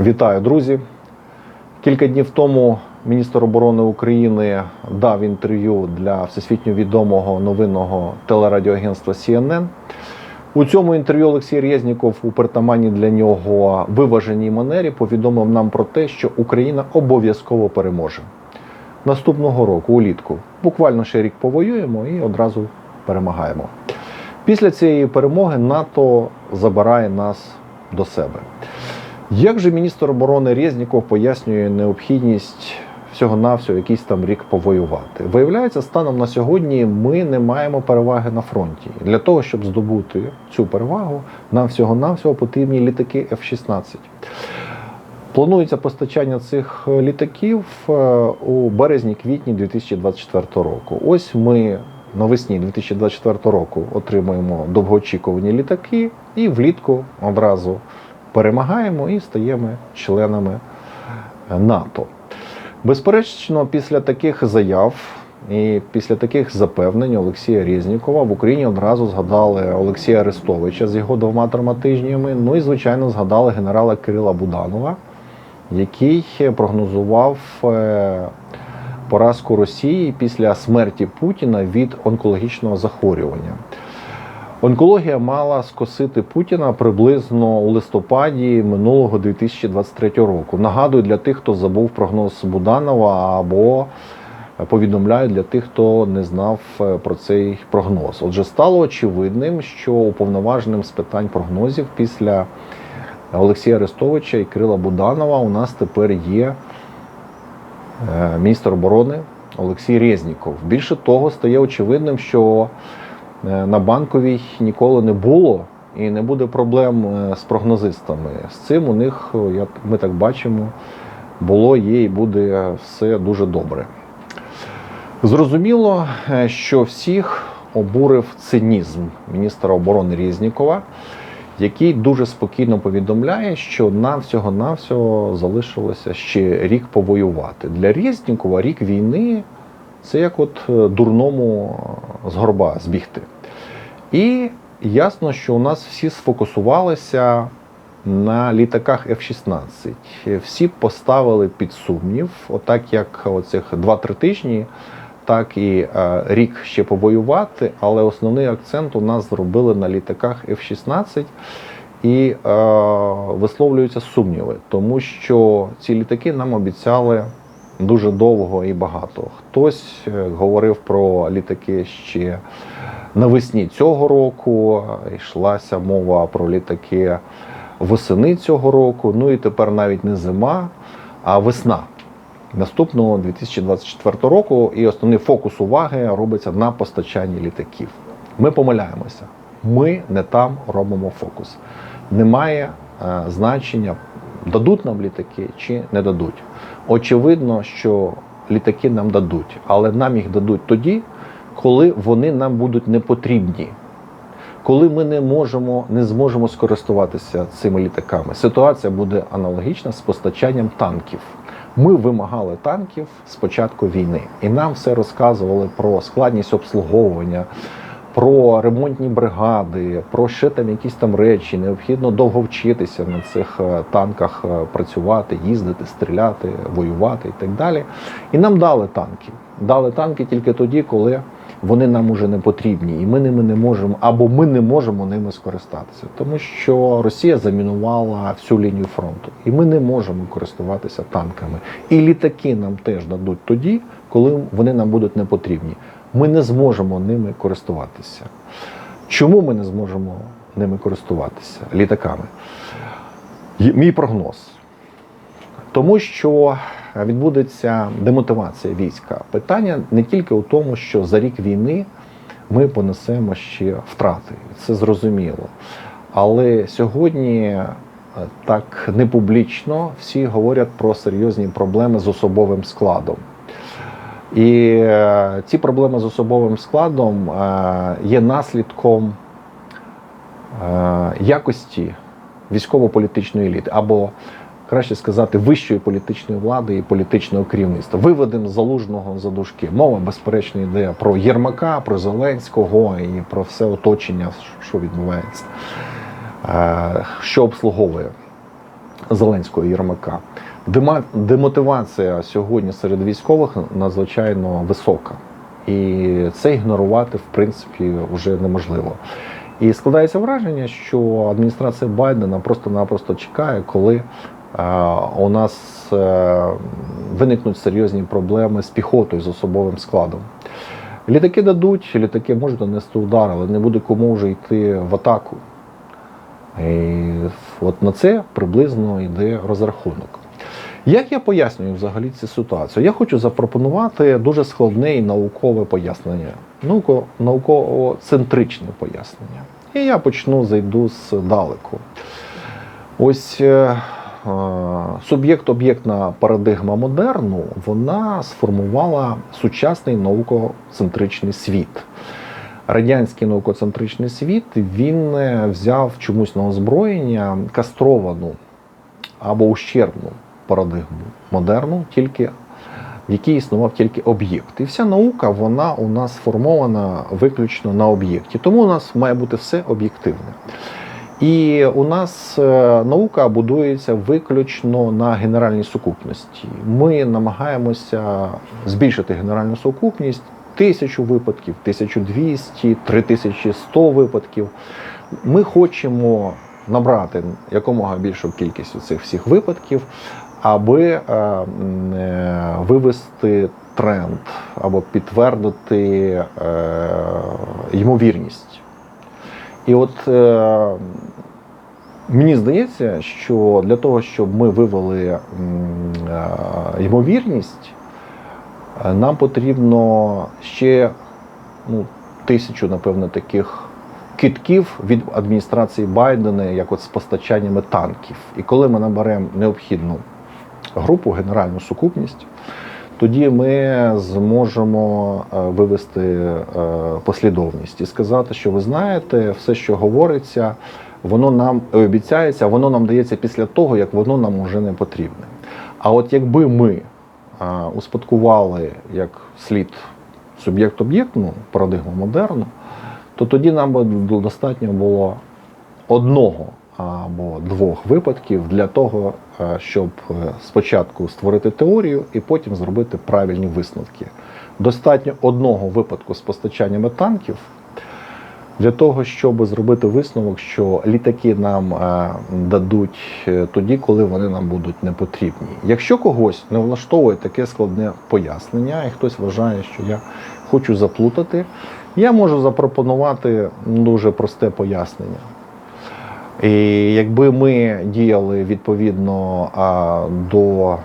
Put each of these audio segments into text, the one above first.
Вітаю, друзі. Кілька днів тому міністр оборони України дав інтерв'ю для всесвітньо відомого новинного телерадіоагентства CNN. У цьому інтерв'ю Олексій Резніков у притаманній для нього виваженій манері повідомив нам про те, що Україна обов'язково переможе. Наступного року, улітку, буквально ще рік повоюємо і одразу перемагаємо. Після цієї перемоги НАТО забирає нас до себе. Як же міністр оборони Резніков пояснює необхідність всього-навсього якийсь там рік повоювати? Виявляється, станом на сьогодні ми не маємо переваги на фронті. Для того, щоб здобути цю перевагу, нам всього-навсього потрібні літаки F-16. Планується постачання цих літаків е, у березні-квітні 2024 року. Ось ми навесні 2024 року отримуємо довгоочікувані літаки і влітку одразу перемагаємо і стаємо членами НАТО. Безперечно, після таких заяв і після таких запевнень Олексія Резнікова в Україні одразу згадали Олексія Арестовича з його двома травматижнями. Ну і, звичайно, згадали генерала Кирила Буданова, який прогнозував е, поразку Росії після смерті Путіна від онкологічного захворювання. Онкологія мала скосити Путіна приблизно у листопаді минулого 2023 року. Нагадую для тих, хто забув прогноз Буданова або повідомляю для тих, хто не знав е, про цей прогноз. Отже, стало очевидним, що уповноваженим з питань прогнозів після Олексія Арестовича і Кирила Буданова у нас тепер є е, міністр оборони Олексій Резніков. Більше того, стає очевидним, що на банковій ніколи не було і не буде проблем е, з прогнозистами. З цим у них, як ми так бачимо, було, є і буде все дуже добре. Зрозуміло, е, що всіх обурив цинізм міністра оборони Резнікова, який дуже спокійно повідомляє, що нам всього-навсього залишилося ще рік повоювати. Для Резнікова рік війни це як от е, дурному е, з горба збігти. І ясно, що у нас всі сфокусувалися на літаках F-16. Всі поставили під сумнів, отак як оцих 2-3 тижні, так і е, рік ще повоювати, але основний акцент у нас зробили на літаках F-16 і е, висловлюються сумніви, тому що ці літаки нам обіцяли дуже довго і багато. Хтось е, говорив про літаки ще навесні цього року, йшлася мова про літаки восени цього року. Ну і тепер навіть не зима, а весна наступного 2024 року. І основний фокус уваги робиться на постачанні літаків. Ми помиляємося. Ми не там робимо фокус. Немає е, значення, дадуть нам літаки чи не дадуть. Очевидно, що літаки нам дадуть, але нам їх дадуть тоді, коли вони нам будуть не потрібні. Коли ми не можемо, не зможемо скористуватися цими літаками, ситуація буде аналогічна з постачанням танків. Ми вимагали танків з початку війни, і нам все розказували про складність обслуговування, про ремонтні бригади, про ще там якісь там речі. Необхідно довго вчитися на цих е, танках е, працювати, їздити, стріляти, воювати і так далі. І нам дали танки. Дали танки тільки тоді, коли вони нам уже не потрібні, і ми ними не можемо, або ми не можемо ними скористатися, тому що Росія замінувала всю лінію фронту, і ми не можемо користуватися танками. І літаки нам теж дадуть тоді, коли вони нам будуть не потрібні. Ми не зможемо ними користуватися. Чому ми не зможемо ними користуватися літаками? Мій прогноз. Тому що відбудеться демотивація війська. Питання не тільки у тому, що за рік війни ми понесемо ще втрати. Це зрозуміло. Але сьогодні е, так не публічно всі говорять про серйозні проблеми з особовим складом. І е, ці проблеми з особовим складом е, є наслідком е, якості військово-політичної еліти, або краще сказати, вищої політичної влади і політичного керівництва. Виведемо залужного за дужки. Мова, безперечно, йде про Єрмака, про Зеленського і про все оточення, що відбувається, що обслуговує. Зеленського Єрмака. Демотивація сьогодні серед військових надзвичайно висока. І це ігнорувати, в принципі, вже неможливо. І складається враження, що адміністрація Байдена просто-напросто чекає, коли е, у нас е, виникнуть серйозні проблеми з піхотою, з особовим складом. Літаки дадуть, літаки можуть нанести удар, але не буде кому вже йти в атаку. І от на це приблизно йде розрахунок. Як я пояснюю взагалі цю ситуацію? Я хочу запропонувати дуже складне і наукове пояснення, науково-центричне пояснення. І я почну зайду здалеку. Ось е, е, суб'єкт-об'єктна парадигма модерну вона сформувала сучасний наукоцентричний світ. Радянський наукоцентричний світ він е, взяв чомусь на озброєння кастровану або ущербну парадигму модерну, тільки в якій існував тільки об'єкт. І вся наука вона у нас сформована виключно на об'єкті. Тому у нас має бути все об'єктивне. І у нас е, наука будується виключно на генеральній сукупності. Ми намагаємося збільшити генеральну сукупність тисячу випадків, 1200, 3100 випадків. Ми хочемо набрати якомога більшу кількість цих всіх випадків, аби е, е, вивести тренд або підтвердити е, ймовірність. І от мені здається, що для того, щоб ми вивели ймовірність, нам потрібно ще ну, тисячу, напевно, таких китків від адміністрації Байдена, як от з постачаннями танків. І коли ми наберемо необхідну групу, генеральну сукупність, тоді ми зможемо е, вивести е, послідовність і сказати, що ви знаєте, все, що говориться, воно нам е, обіцяється, воно нам дається після того, як воно нам уже не потрібне. А от якби ми успадкували як слід суб'єкт-об'єктну парадигму модерну, то тоді нам би достатньо було одного або двох випадків для того, е, щоб е, спочатку створити теорію і потім зробити правильні висновки. Достатньо одного випадку з постачаннями танків для того, щоб зробити висновок, що літаки нам е, дадуть тоді, коли вони нам будуть не потрібні. Якщо когось не влаштовує таке складне пояснення, і хтось вважає, що я хочу заплутати, я можу запропонувати дуже просте пояснення. І якби ми діяли відповідно до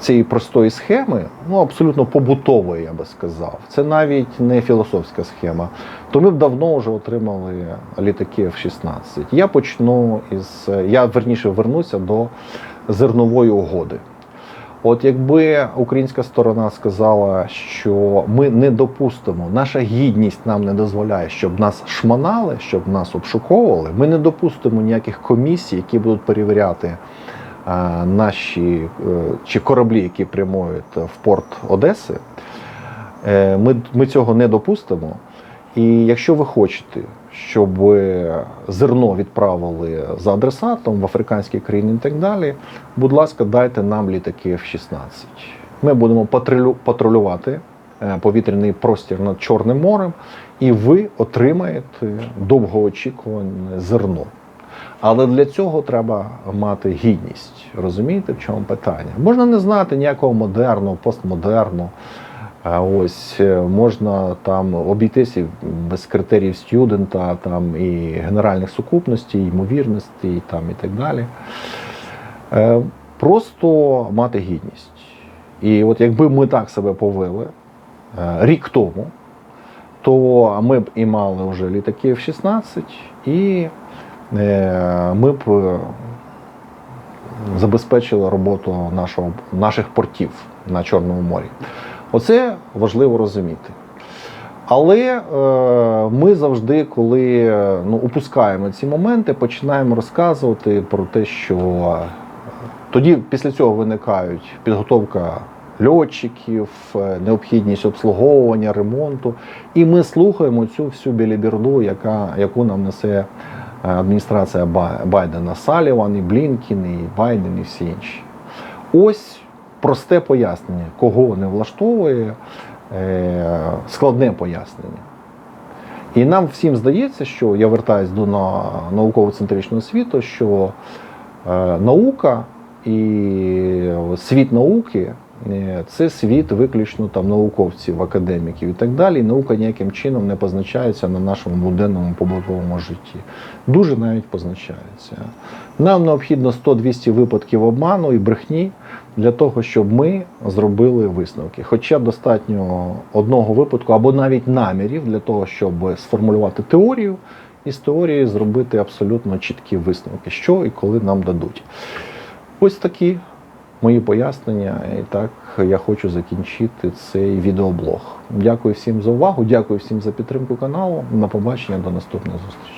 цієї простої схеми, ну абсолютно побутової, я би сказав, це навіть не філософська схема, то ми б давно вже отримали літаки F-16. Я почну із я верніше вернуся до зернової угоди. От якби українська сторона сказала, що ми не допустимо, наша гідність нам не дозволяє, щоб нас шманали, щоб нас обшуковували, ми не допустимо ніяких комісій, які будуть перевіряти е, наші е, чи кораблі, які прямують в порт Одеси. Е, Ми, ми цього не допустимо. І якщо ви хочете, щоб зерно відправили за адресатом в африканські країни і так далі, будь ласка, дайте нам літаки F-16. Ми будемо патрулю- патрулювати е, повітряний простір над Чорним морем, і ви отримаєте довгоочікуване зерно. Але для цього треба мати гідність. Розумієте, в чому питання? Можна не знати ніякого модерну, постмодерну. Ось е, можна там обійтися без критеріїв студента, там і генеральних сукупностей, ймовірностей, там і так далі. Е, Просто мати гідність. І от якби ми так себе повели е, рік тому, то ми б і мали вже літаки F-16, і е, ми б забезпечили роботу нашого, наших портів на Чорному морі. Оце важливо розуміти. Але е, ми завжди, коли е, ну, упускаємо ці моменти, починаємо розказувати про те, що е, тоді після цього виникають підготовка льотчиків, е, необхідність обслуговування, ремонту. І ми слухаємо цю всю біліберду, яка, яку нам несе адміністрація Байдена Саліван, і Блінкін, і Байден, і всі інші. Ось просте пояснення, кого не влаштовує, е, складне пояснення. І нам всім здається, що я вертаюсь до на- науково-центричного світу, що е, наука і світ науки це світ виключно там науковців, академіків і так далі. Наука ніяким чином не позначається на нашому буденному побутовому житті. Дуже навіть позначається. Нам необхідно 100-200 випадків обману і брехні для того, щоб ми зробили висновки. Хоча достатньо одного випадку або навіть намірів для того, щоб сформулювати теорію і з теорії зробити абсолютно чіткі висновки, що і коли нам дадуть. Ось такі мої пояснення. І так я хочу закінчити цей відеоблог. Дякую всім за увагу, дякую всім за підтримку каналу. На побачення до наступної зустрічі.